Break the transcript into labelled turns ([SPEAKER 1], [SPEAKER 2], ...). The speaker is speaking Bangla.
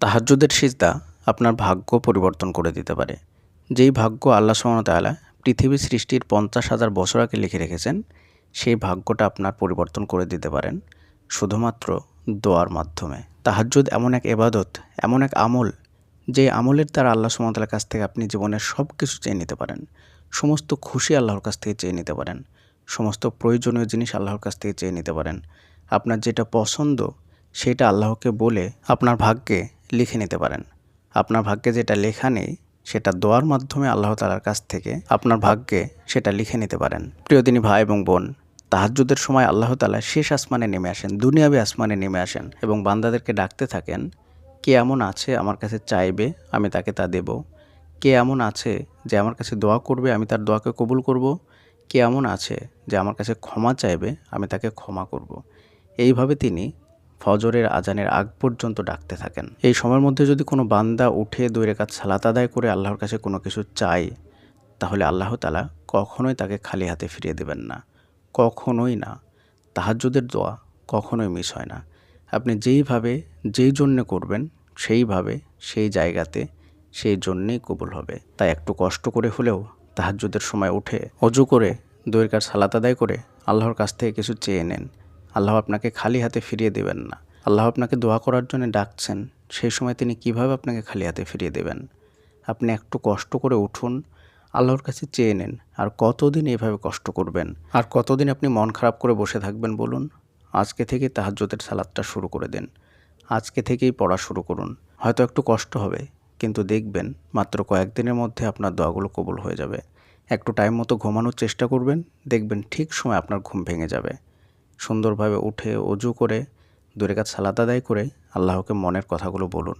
[SPEAKER 1] তাহাজ্জুদের সিজদা আপনার ভাগ্য পরিবর্তন করে দিতে পারে। যেই ভাগ্য আল্লাহ সুবহানাহু পৃথিবী সৃষ্টির পঞ্চাশ হাজার বছর আগে লিখে রেখেছেন, সেই ভাগ্যটা আপনার পরিবর্তন করে দিতে পারেন শুধুমাত্র দোয়ার মাধ্যমে। তাহাজ্জুদ এমন এক এবাদত এমন এক আমল, যে আমলের দ্বারা আল্লাহ সুমতালার কাছ থেকে আপনি জীবনের সব কিছু চেয়ে নিতে পারেন। সমস্ত খুশি আল্লাহর কাছ থেকে চেয়ে নিতে পারেন। সমস্ত প্রয়োজনীয় জিনিস আল্লাহর কাছ থেকে চেয়ে নিতে পারেন। আপনার যেটা পছন্দ, সেটা আল্লাহকে বলে আপনার ভাগ্যে লিখে নিতে পারেন। আপনার ভাগ্যে যেটা লেখা নেই, সেটা দোয়ার মাধ্যমে আল্লাহ তালার কাছ থেকে আপনার ভাগ্যে সেটা লিখে নিতে পারেন। প্রিয়দিনী ভাই এবং বোন, তাহাজ্জুদের সময় আল্লাহ তালা শেষ আসমানে নেমে আসেন, দুনিয়াবি আসমানে নেমে আসেন এবং বান্দাদেরকে ডাকতে থাকেন, কে এমন আছে আমার কাছে চাইবে, আমি তাকে তা দেব। কে এমন আছে যে আমার কাছে দোয়া করবে, আমি তার দোয়াকে কবুল করব। কে এমন আছে যে আমার কাছে ক্ষমা চাইবে, আমি তাকে ক্ষমা করব। এইভাবে তিনি ফজরের আজানের আগ পর্যন্ত ডাকতে থাকেন। এই সময়ের মধ্যে যদি কোনো বান্দা উঠে দুই রেখাত সালাত আদায় করে আল্লাহর কাছে কোনো কিছু চায়, তাহলে আল্লাহ তালা কখনোই তাকে খালি হাতে ফিরিয়ে দেবেন না। কখনোই না। তাহাজ্জুদের দোয়া কখনোই মিস হয় না। আপনি যেইভাবে যেই জন্যে করবেন, সেইভাবে সেই জায়গাতে সেই জন্যেই কবুল হবে। তাই একটু কষ্ট করে হলেও তাহাজ্জুদের সময় উঠে অজু করে দইয়ের কাজ সালাত আদায় করে আল্লাহর কাছ থেকে কিছু চেয়ে নেন। আল্লাহ আপনাকে খালি হাতে ফিরিয়ে দেবেন না। আল্লাহ আপনাকে দোয়া করার জন্য ডাকছেন। সেই সময় তিনি কীভাবে আপনাকে খালি হাতে ফিরিয়ে দেবেন? আপনি একটু কষ্ট করে উঠুন, আল্লাহর কাছে চেয়ে নেন। আর কতদিন এভাবে কষ্ট করবেন? আর কতদিন আপনি মন খারাপ করে বসে থাকবেন বলুন? আজকে থেকে তাহাজ্জুদের সালাদটা শুরু করে দেন। আজকে থেকেই পড়া শুরু করুন। হয়তো একটু কষ্ট হবে, কিন্তু দেখবেন মাত্র কয়েকদিনের মধ্যে আপনার দোয়াগুলো কবুল হয়ে যাবে। একটু টাইম মতো ঘুমানোর চেষ্টা করবেন, দেখবেন ঠিক সময় আপনার ঘুম ভেঙে যাবে। সুন্দরভাবে উঠে অজু করে দূরে কাজ আলাদা আদায় করে আল্লাহকে মনের কথাগুলো বলুন।